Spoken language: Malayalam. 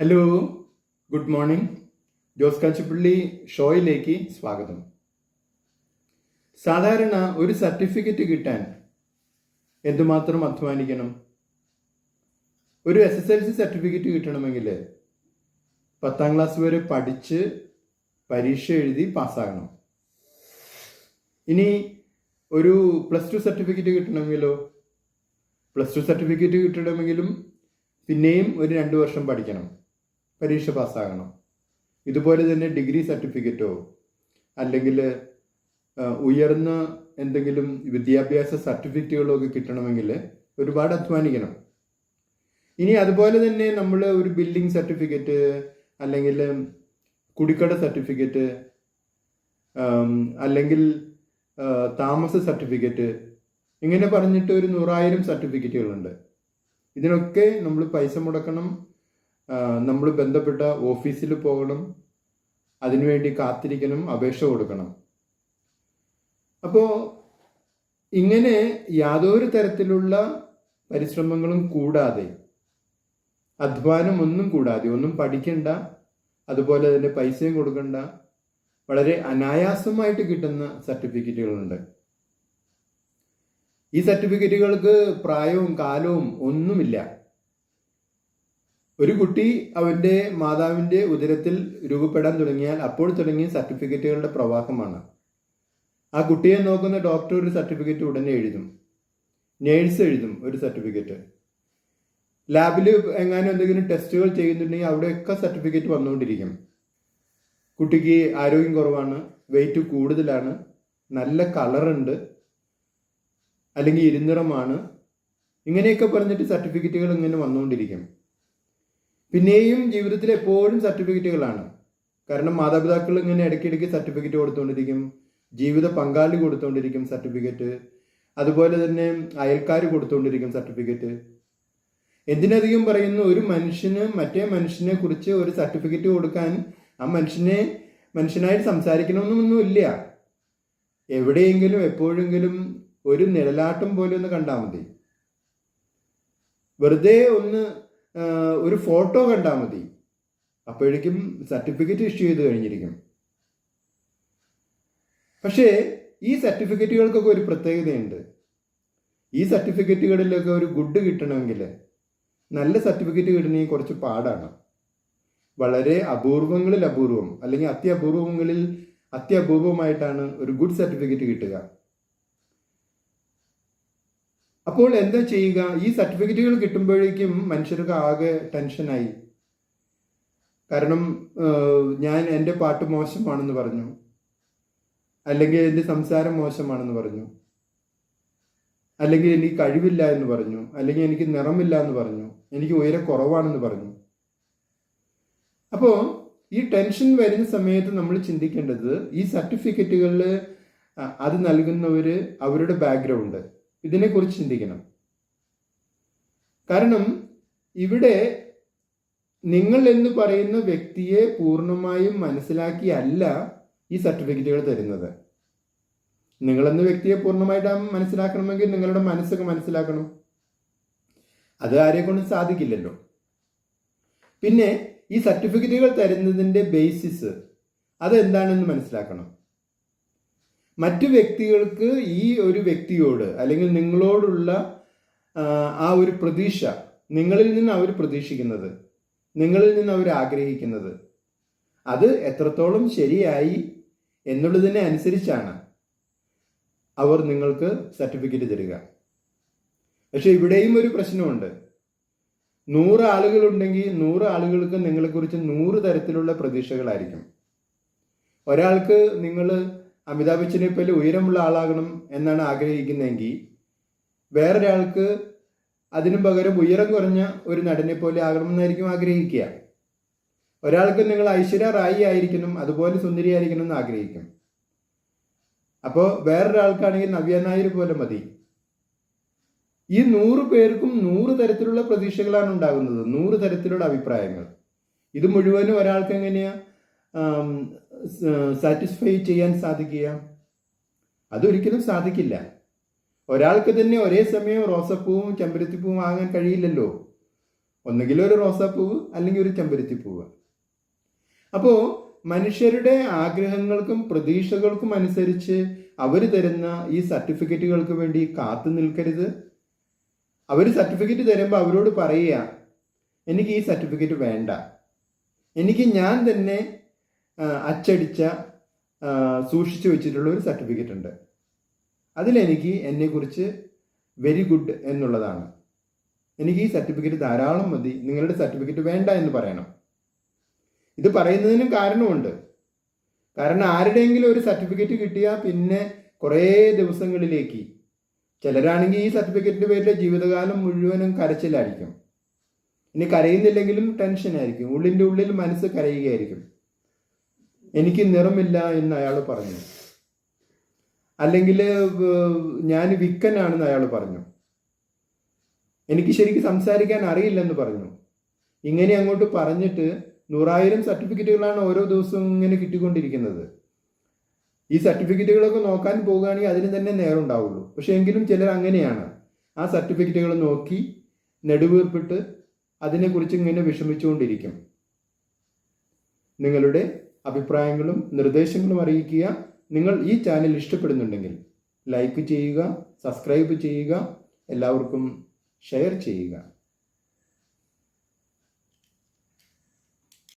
Hello good morning Jose Kachippally ഷോയിലേക്ക് സ്വാഗതം. സാധാരണ ഒരു സർട്ടിഫിക്കറ്റ് കിട്ടാൻ എന്തുമാത്രം അധ്വാനിക്കണം? ഒരു S S L C certificate കിട്ടണമെങ്കിൽ പത്താം ക്ലാസ് വരെ പഠിച്ച് പരീക്ഷ എഴുതി പാസ്സാകണം. ഇനി ഒരു പ്ലസ് ടു സർട്ടിഫിക്കറ്റ് കിട്ടണമെങ്കിലോ? പ്ലസ് ടു സർട്ടിഫിക്കറ്റ് കിട്ടണമെങ്കിലും പിന്നെയും ഒരു രണ്ട് വർഷം പഠിക്കണം. പരീക്ഷ പാസ്സാകണം. ഇതുപോലെ തന്നെ ഡിഗ്രി സർട്ടിഫിക്കറ്റോ അല്ലെങ്കിൽ ഉയർന്ന എന്തെങ്കിലും വിദ്യാഭ്യാസ സർട്ടിഫിക്കറ്റുകളോ ഒക്കെ കിട്ടണമെങ്കിൽ ഒരുപാട് അധ്വാനിക്കണം. ഇനി അതുപോലെ തന്നെ നമ്മൾ ഒരു ബിൽഡിംഗ് സർട്ടിഫിക്കറ്റ് അല്ലെങ്കിൽ കുടിക്കട സർട്ടിഫിക്കറ്റ് അല്ലെങ്കിൽ താമസ സർട്ടിഫിക്കറ്റ് ഇങ്ങനെ പറഞ്ഞിട്ട് ഒരു നൂറായിരം സർട്ടിഫിക്കറ്റുകളുണ്ട്. ഇതിനൊക്കെ നമ്മൾ പൈസ മുടക്കണം നമ്മൾ ബന്ധപ്പെട്ട ഓഫീസിൽ പോകണം അതിനുവേണ്ടി കാത്തിരിക്കണം അപേക്ഷ കൊടുക്കണം. അപ്പോൾ ഇങ്ങനെ യാതൊരു തരത്തിലുള്ള പരിശ്രമങ്ങളും കൂടാതെ അധ്വാനം ഒന്നും കൂടാതെ ഒന്നും പഠിക്കണ്ട അതുപോലെ തന്നെ പൈസയും കൊടുക്കണ്ട വളരെ അനായാസമായിട്ട് കിട്ടുന്ന സർട്ടിഫിക്കറ്റുകളുണ്ട്. ഈ സർട്ടിഫിക്കറ്റുകൾക്ക് പ്രായവും കാലവും ഒന്നുമില്ല. ഒരു കുട്ടി അവന്റെ മാതാവിന്റെ ഉദരത്തിൽ രൂപപ്പെടാൻ തുടങ്ങിയാൽ അപ്പോൾ തുടങ്ങിയ സർട്ടിഫിക്കറ്റുകളുടെ പ്രവാഹമാണ്. ആ കുട്ടിയെ നോക്കുന്ന ഡോക്ടർ ഒരു സർട്ടിഫിക്കറ്റ് ഉടനെ എഴുതും. നേഴ്സ് എഴുതും ഒരു സർട്ടിഫിക്കറ്റ്. ലാബിൽ എങ്ങാനും എന്തെങ്കിലും ടെസ്റ്റുകൾ ചെയ്യുന്നുണ്ടെങ്കിൽ അവിടെയൊക്കെ സർട്ടിഫിക്കറ്റ് വന്നുകൊണ്ടിരിക്കും. കുട്ടിക്ക് ആരോഗ്യം കുറവാണ് വെയിറ്റ് കൂടുതലാണ് നല്ല കളറുണ്ട് അല്ലെങ്കിൽ ഇരുനിറമാണ് ഇങ്ങനെയൊക്കെ പറഞ്ഞിട്ട് സർട്ടിഫിക്കറ്റുകൾ ഇങ്ങനെ വന്നുകൊണ്ടിരിക്കും. പിന്നെയും ജീവിതത്തിൽ എപ്പോഴും സർട്ടിഫിക്കറ്റുകളാണ്. കാരണം മാതാപിതാക്കൾ ഇങ്ങനെ ഇടയ്ക്കിടയ്ക്ക് സർട്ടിഫിക്കറ്റ് കൊടുത്തുകൊണ്ടിരിക്കും ജീവിത പങ്കാളി കൊടുത്തുകൊണ്ടിരിക്കും സർട്ടിഫിക്കറ്റ്. അതുപോലെ തന്നെ അയൽക്കാർ കൊടുത്തുകൊണ്ടിരിക്കും സർട്ടിഫിക്കറ്റ്. എന്തിനധികം പറയുന്നു ഒരു മനുഷ്യന് മറ്റേ മനുഷ്യനെ കുറിച്ച് ഒരു സർട്ടിഫിക്കറ്റ് കൊടുക്കാൻ ആ മനുഷ്യനെ മനുഷ്യനായിട്ട് സംസാരിക്കണമെന്നൊന്നും ഇല്ല. എവിടെയെങ്കിലും എപ്പോഴെങ്കിലും ഒരു നിഴലാട്ടം പോലെ ഒന്ന് കണ്ടാൽ മതി. വെറുതെ ഒന്ന് ഒരു ഫോട്ടോ കണ്ടാൽ മതി. അപ്പോഴേക്കും സർട്ടിഫിക്കറ്റ് ഇഷ്യൂ ചെയ്ത് കഴിഞ്ഞിരിക്കും. പക്ഷേ ഈ സർട്ടിഫിക്കറ്റുകൾക്കൊക്കെ ഒരു പ്രത്യേകതയുണ്ട്. ഈ സർട്ടിഫിക്കറ്റുകളിലൊക്കെ ഒരു ഗുഡ് കിട്ടണമെങ്കിൽ നല്ല സർട്ടിഫിക്കറ്റ് കിട്ടണമെങ്കിൽ കുറച്ച് പാടാണ്. വളരെ അപൂർവങ്ങളിൽ അപൂർവം അല്ലെങ്കിൽ അത്യപൂർവങ്ങളിൽ അത്യപൂർവമായിട്ടാണ് ഒരു ഗുഡ് സർട്ടിഫിക്കറ്റ് കിട്ടുക. അപ്പോൾ എന്താ ചെയ്യുക? ഈ സർട്ടിഫിക്കറ്റുകൾ കിട്ടുമ്പോഴേക്കും മനുഷ്യർക്ക് ആകെ ടെൻഷനായി. കാരണം ഞാൻ എന്റെ പാട്ട് മോശമാണെന്ന് പറഞ്ഞു. അല്ലെങ്കിൽ എന്റെ സംസാരം മോശമാണെന്ന് പറഞ്ഞു. അല്ലെങ്കിൽ എനിക്ക് കഴിവില്ല എന്ന് പറഞ്ഞു. അല്ലെങ്കിൽ എനിക്ക് നിറമില്ല എന്ന് പറഞ്ഞു. എനിക്ക് ഉയരെ കുറവാണെന്ന് പറഞ്ഞു. അപ്പോൾ ഈ ടെൻഷൻ വരുന്ന സമയത്ത് നമ്മൾ ചിന്തിക്കേണ്ടത് ഈ സർട്ടിഫിക്കറ്റുകളിൽ അത് നൽകുന്നവർ അവരുടെ ബാക്ക്ഗ്രൗണ്ട്. ഇതിനെക്കുറിച്ച് ചിന്തിക്കണം. കാരണം ഇവിടെ നിങ്ങൾ എന്ന് പറയുന്ന വ്യക്തിയെ പൂർണമായും മനസ്സിലാക്കിയല്ല ഈ സർട്ടിഫിക്കറ്റുകൾ തരുന്നത്. നിങ്ങളെന്ന വ്യക്തിയെ പൂർണമായിട്ട് മനസ്സിലാക്കണമെങ്കിൽ നിങ്ങളുടെ മനസ്സൊക്കെ മനസ്സിലാക്കണം. അത് ആരെ കൊണ്ട് സാധിക്കില്ലല്ലോ. പിന്നെ ഈ സർട്ടിഫിക്കറ്റുകൾ തരുന്നതിന്റെ ബേസിസ് അതെന്താണെന്ന് മനസ്സിലാക്കണം. മറ്റു വ്യക്തികൾക്ക് ഈ ഒരു വ്യക്തിയോട് അല്ലെങ്കിൽ നിങ്ങളോടുള്ള ആ, ഒരു പ്രതീക്ഷ നിങ്ങളിൽ നിന്ന് അവർ പ്രതീക്ഷിക്കുന്നത് നിങ്ങളിൽ നിന്ന് അവർ ആഗ്രഹിക്കുന്നത് അത് എത്രത്തോളം ശരിയായി എന്നുള്ളതിനെ അനുസരിച്ചാണ് അവർ നിങ്ങൾക്ക് സർട്ടിഫിക്കറ്റ് തരിക. പക്ഷെ ഇവിടെയും ഒരു പ്രശ്നമുണ്ട്. നൂറ് ആളുകളുണ്ടെങ്കിൽ നൂറ് ആളുകൾക്ക് നിങ്ങളെക്കുറിച്ച് നൂറ് തരത്തിലുള്ള പ്രതീക്ഷകളായിരിക്കും. ഒരാൾക്ക് നിങ്ങൾ അമിതാഭ് ബച്ചനെ പോലെ ഉയരമുള്ള ആളാകണം എന്നാണ് ആഗ്രഹിക്കുന്നതെങ്കിൽ വേറൊരാൾക്ക് അതിനു പകരം ഉയരം കുറഞ്ഞ ഒരു നടനെ പോലെ ആകണമെന്നായിരിക്കും ആഗ്രഹിക്കുക. ഒരാൾക്ക് നിങ്ങൾ ഐശ്വര്യ റായി ആയിരിക്കണം അതുപോലെ സുന്ദരിയായിരിക്കണം എന്ന് ആഗ്രഹിക്കും. അപ്പോൾ വേറൊരാൾക്കാണെങ്കിൽ നവ്യ നായർ പോലെ മതി. ഈ നൂറ് പേർക്കും നൂറ് തരത്തിലുള്ള പ്രതീക്ഷകളാണ് ഉണ്ടാകുന്നത്. നൂറ് തരത്തിലുള്ള അഭിപ്രായങ്ങൾ. ഇത് മുഴുവനും ഒരാൾക്ക് എങ്ങനെയാ സാറ്റിസ്ഫൈ ചെയ്യാൻ സാധിക്കുക അതൊരിക്കലും സാധിക്കില്ല. ഒരാൾക്ക് തന്നെ ഒരേ സമയം റോസപ്പൂവും ചെമ്പരത്തിപ്പൂവും വാങ്ങാൻ കഴിയില്ലല്ലോ. ഒന്നുകിൽ ഒരു റോസാപ്പൂവ് അല്ലെങ്കിൽ ഒരു ചെമ്പരത്തിപ്പൂവ് അപ്പോൾ മനുഷ്യരുടെ ആഗ്രഹങ്ങൾക്കും പ്രതീക്ഷകൾക്കും അനുസരിച്ച് അവർ തരുന്ന ഈ സർട്ടിഫിക്കറ്റുകൾക്ക് വേണ്ടി കാത്തു നിൽക്കരുത്. അവർ സർട്ടിഫിക്കറ്റ് തരുമ്പോൾ അവരോട് പറയുക എനിക്ക് ഈ സർട്ടിഫിക്കറ്റ് വേണ്ട. എനിക്ക് ഞാൻ തന്നെ അച്ചടിച്ച സൂക്ഷിച്ചു വെച്ചിട്ടുള്ള ഒരു സർട്ടിഫിക്കറ്റ് ഉണ്ട്. അതിലെനിക്ക് എന്നെക്കുറിച്ച് വെരി ഗുഡ് എന്നുള്ളതാണ്. എനിക്ക് ഈ സർട്ടിഫിക്കറ്റ് ധാരാളം മതി. നിങ്ങളുടെ സർട്ടിഫിക്കറ്റ് വേണ്ട എന്ന് പറയണം. ഇത് പറയുന്നതിനും കാരണമുണ്ട്. കാരണം ആരുടെയെങ്കിലും ഒരു സർട്ടിഫിക്കറ്റ് കിട്ടിയാൽ പിന്നെ കുറേ ദിവസങ്ങളിലേക്ക് ചിലരാണെങ്കിൽ ഈ സർട്ടിഫിക്കറ്റിന്റെ പേരിൽ ജീവിതകാലം മുഴുവനും കരച്ചിലായിരിക്കും. ഇനി കരയുന്നില്ലെങ്കിലും ടെൻഷനായിരിക്കും ഉള്ളിന്റെ ഉള്ളിൽ മനസ്സ് കരയുകയായിരിക്കും. എനിക്ക് നിറമില്ല എന്ന് അയാൾ പറഞ്ഞു. അല്ലെങ്കിൽ ഞാൻ വിക്കനാണെന്ന് അയാൾ പറഞ്ഞു. എനിക്ക് ശരിക്കും സംസാരിക്കാൻ അറിയില്ലെന്ന് പറഞ്ഞു. ഇങ്ങനെ അങ്ങോട്ട് പറഞ്ഞിട്ട് നൂറായിരം സർട്ടിഫിക്കറ്റുകളാണ് ഓരോ ദിവസവും ഇങ്ങനെ കിട്ടിക്കൊണ്ടിരിക്കുന്നത്. ഈ സർട്ടിഫിക്കറ്റുകളൊക്കെ നോക്കാൻ പോകുകയാണെങ്കിൽ അതിന് തന്നെ നേരം ഉണ്ടാവുള്ളൂ പക്ഷെ എങ്കിലും ചിലർ അങ്ങനെയാണ്. ആ സർട്ടിഫിക്കറ്റുകൾ നോക്കി നെടുവീർപ്പിട്ട് അതിനെക്കുറിച്ച് ഇങ്ങനെ വിഷമിച്ചുകൊണ്ടിരിക്കും. നിങ്ങളുടെ അഭിപ്രായങ്ങളും നിർദ്ദേശങ്ങളും അറിയിക്കുക. നിങ്ങൾ ഈ ചാനൽ ഇഷ്ടപ്പെടുന്നുണ്ടെങ്കിൽ ലൈക്ക് ചെയ്യുക സബ്സ്ക്രൈബ് ചെയ്യുക എല്ലാവർക്കും ഷെയർ ചെയ്യുക.